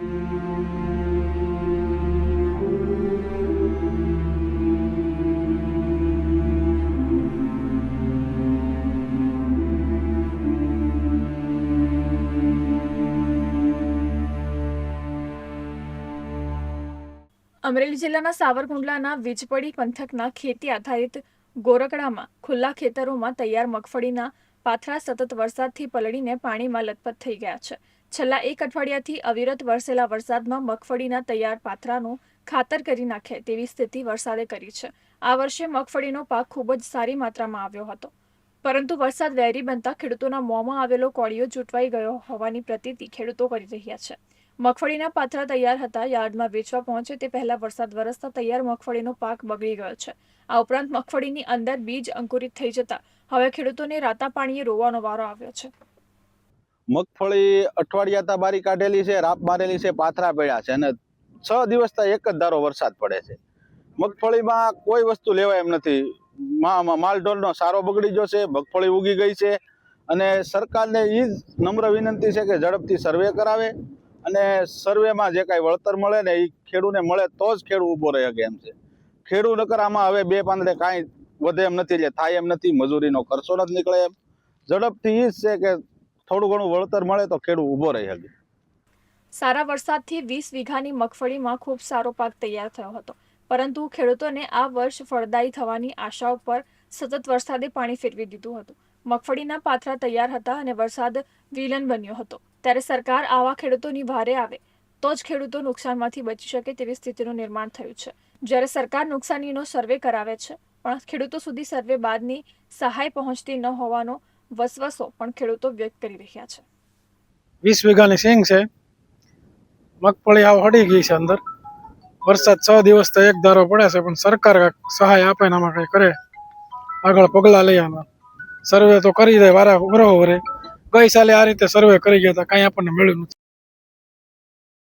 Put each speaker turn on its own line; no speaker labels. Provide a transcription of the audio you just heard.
અમરેલી જિલ્લાના સાવરકુંડલાના વીજપડી પંથકના ખેતી આધારિત ગોરકડામાં ખુલ્લા ખેતરોમાં તૈયાર મગફળીના પાથરા સતત વરસાદથી પલળીને પાણીમાં લથપથ થઈ ગયા છે. છેલ્લા એક અઠવાડિયાથી અવિરત વરસેલા વરસાદમાં મગફળીના તૈયાર પાથરાનું ખાતર કરી નાખે તેવી સ્થિતિ વરસાદે કરી છે. આ વર્ષે મગફળીનો પાક ખૂબ જ સારી માત્રામાં આવ્યો હતો. પરંતુ વરસાદ વહેરી બનતા ખેડૂતોના મોંમાં આવેલો કોળિયો ચૂંટવાઈ ગયો હોવાની પ્રતીતિ ખેડૂતો કરી રહ્યા છે. મગફળીના પાથરા તૈયાર હતા, યાર્ડમાં વેચવા પહોંચે તે પહેલા વરસાદ વરસતા તૈયાર મગફળીનો પાક બગડી ગયો છે. આ ઉપરાંત મગફળીની અંદર બીજ અંકુરિત થઈ જતા હવે ખેડૂતોને રાતા પાણીએ રોવાનો વારો આવ્યો છે.
મગફળી અઠવાડિયા તા બારી કાઢેલી છે, રાપ મારેલી છે, પાથરા પડ્યા છે અને છ દિવસ એક જ ધારો વરસાદ પડે છે. મગફળીમાં કોઈ વસ્તુ લેવાય એમ નથી. માલઢોરનો સારો બગડી ગયો છે, મગફળી ઉગી ગઈ છે અને સરકારને એ જ નમ્ર વિનંતી છે કે ઝડપથી સર્વે કરાવે અને સર્વેમાં જે કાંઈ વળતર મળે ને એ ખેડૂને મળે તો જ ખેડૂ ઊભો રહે કે એમ છે. ખેડૂ નકર આમાં હવે બે પાંદડે કાંઈ વધે એમ નથી, એટલે થાય એમ નથી, મજૂરીનો ખર્ચો નથી નીકળે એમ. ઝડપથી એ જ છે કે થોડું ઘણું વળતર મળે તો ખેડૂત ઊભો રહી શકે.
સારા વરસાદથી વીસ વીઘાની મગફળીમાં ખૂબ સારો પાક તૈયાર થયો હતો. પરંતુ ખેડૂતોને આ વર્ષ ફળદાયી થવાની આશા ઉપર સતત વરસાદે પાણી ફેરવી દીધું હતું. મગફળીના પાથરા તૈયાર હતા અને વરસાદ વિલન બન્યો હતો. ત્યારે સરકાર આવા ખેડૂતોની ભારે આવે તો જ ખેડૂતો નુકસાનમાંથી બચી શકે તેવી સ્થિતિનું નિર્માણ થયું છે. જ્યારે સરકાર નુકસાનીનો સર્વે કરાવે છે, પણ ખેડૂતો સુધી સર્વે બાદની સહાય પહોંચતી ન હોવાનો વસવસો પણ ખેડૂતો વ્યક્ત કરી રહ્યા છે.
વીસ વીઘાની સિંગ છે. મગફળી આવ હડી ગઈ છે અંદર. વરસાદ છ દિવસ તો એક ધારો પડે છે, પણ સરકાર સહાય આપે ને આમાં કંઈ કરે. આગળ પગલાં લઈ આમાં સર્વે તો કરી દે, વારા ઉભરો બરોબર ગઈ સાલે આ રીતે સર્વે કરી ગયા હતા, કાંઈ આપણને મળ્યું નથી.